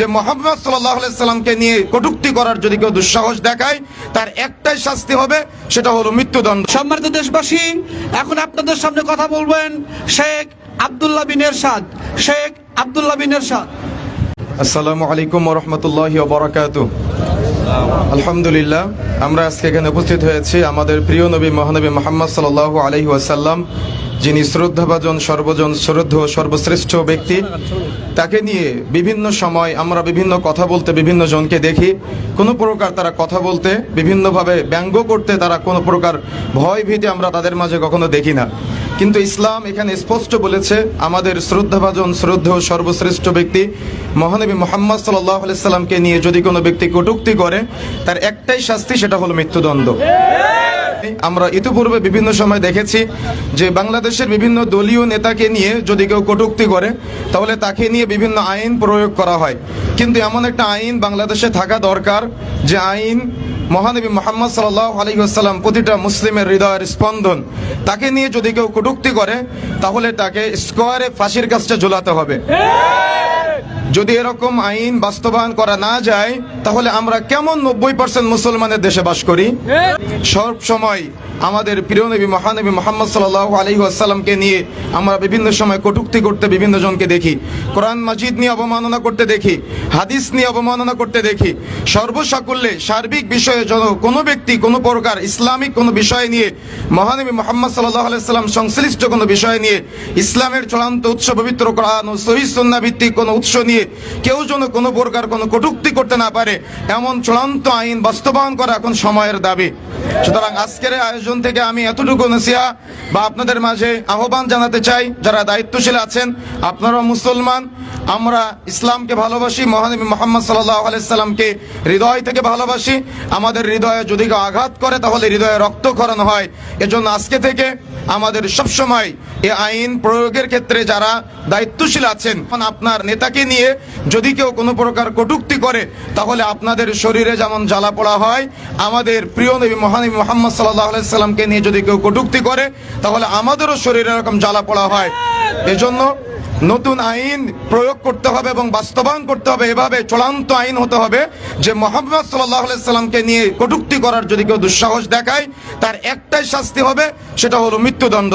যে মোহাম্মদ সাল্লামকে নিয়ে কটুক্তি করার যদি কেউ দুঃসাহস দেখায় তার একটাই শাস্তি হবে সেটা হলো মৃত্যুদণ্ড। সম্মানিত দেশবাসী এখন আপনাদের সামনে কথা বলবেন শেখ আব্দুল্লাহ বিন এরশাদ। শেখ আব্দুল্লাহ বিন এরশাদ। আসসালামু আলাইকুম রহমতুল্লাহ বরাকাতু আলহামদুলিল্লাহ আমরা আজকে এখানে উপস্থিত হয়েছি আমাদের প্রিয় নবী মহানবী মোহাম্মদ সাল আলহি ওয়াসাল্লাম যিনি শ্রদ্ধাভাজন, সর্বজন শ্রদ্ধ সর্বশ্রেষ্ঠ ব্যক্তি, তাকে নিয়ে বিভিন্ন সময় আমরা বিভিন্ন কথা বলতে বিভিন্ন জনকে দেখি। কোনো প্রকার তারা কথা বলতে, বিভিন্নভাবে ব্যঙ্গ করতে তারা কোনো প্রকার ভয় ভীতি আমরা তাদের মাঝে কখনো দেখি না। কিন্তু ইসলাম এখানে স্পষ্ট বলেছে, আমাদের শ্রদ্ধাভাজন শ্রদ্ধ সর্বশ্রেষ্ঠ ব্যক্তি মহানবী মোহাম্মদ সাল্লাহ সাল্লামকে নিয়ে যদি কোনো ব্যক্তি কটুক্তি করে, তার একটাই শাস্তি সেটা হলো মৃত্যুদণ্ড। আমরা ইতিপূর্বে বিভিন্ন সময় দেখেছি যে বাংলাদেশের বিভিন্ন দলীয় নেতাকে নিয়ে যদি কেউ কটুক্তি করে, তাহলে তাকে নিয়ে বিভিন্ন আইন প্রয়োগ করা হয়। কিন্তু এমন একটা আইন বাংলাদেশে থাকা দরকার, যে আইন মহানবী মোহাম্মদ সাল্লাহ আলহিহাস্লাম প্রতিটা মুসলিমের হৃদয়ের স্পন্দন। তাকে নিয়ে যদি কেউ কটুক্তি করে, তাহলে তাকে স্কোয়ারে ফাঁসির কাজটা ঝুলাতে হবে। যদি এরকম আইন বাস্তবায়ন করা না যায় তাহলে আমরা কেমন নব্বই পার্সেন্ট মুসলমানের দেশে বাস করি? সব সময় আমাদের প্রিয় নবী, মহানবী মোহাম্মদ সাল্লাহ আলহি আসাল্লামকে নিয়ে আমরা বিভিন্ন সময় কটুক্তি করতে বিভিন্ন জনকে দেখি। কোরআন মাজিদ নিয়ে অবমাননা করতে দেখি, হাদিস নিয়ে অবমাননা করতে দেখি। সর্বসাকুল্যে সার্বিক বিষয়ে যেন কোনো ব্যক্তি, কোনো প্রকার ইসলামিক কোনো বিষয় নিয়ে, মহানবী মোহাম্মদ সাল্লাহ আলাইসাল্লাম সংশ্লিষ্ট কোনো বিষয় নিয়ে, ইসলামের চূড়ান্ত উৎস পবিত্র কোরআন ও সহি সন্না ভিত্তিক কোনো উৎস নিয়ে কেউ যেন কোনো প্রকার কোনো কটুক্তি করতে না পারে, এমন চূড়ান্ত আইন বাস্তবায়ন করা এখন সময়ের দাবি। সুতরাং আজকের এই আয়োজন থেকে আমি এতটুকু নসিহা বা আপনাদের মাঝে আহ্বান জানাতে চাই, যারা দায়িত্বশীল আছেন আপনারা মুসলমান, আমরা ইসলামকে ভালোবাসি, মহানবী মোহাম্মদ সাল্লাহ আলাইসাল্লামকে হৃদয় থেকে ভালোবাসি। আমাদের হৃদয়ে যদি কেউ আঘাত করে, তাহলে হৃদয়ে রক্তক্ষরণ হয়। এজন্য আজকে থেকে আমাদের সবসময় এ আইন প্রয়োগের ক্ষেত্রে যারা দায়িত্বশীল আছেন আপনার নেতাকে নিয়ে যদি কেউ কোনো প্রকার কটুক্তি করে, তাহলে আপনাদের শরীরে যেমন জ্বালা পোড়া হয়, আমাদের প্রিয় নবী মহানবী মোহাম্মদ সাল্লাহ আলাইসাল্লামকে নিয়ে যদি কেউ কটুক্তি করে, তাহলে আমাদেরও শরীরে এরকম জ্বালা পোড়া হয়। এজন্য নতুন আইন প্রয়োগ করতে হবে এবং বাস্তবায়ন করতে হবে। এভাবে চূড়ান্ত আইন হতে হবে যে মোহাম্মদ সাল্লামকে নিয়ে কটুক্তি করার যদি কেউ দুঃসাহস দেখায়, তার একটাই শাস্তি হবে, সেটা হলো মৃত্যুদণ্ড।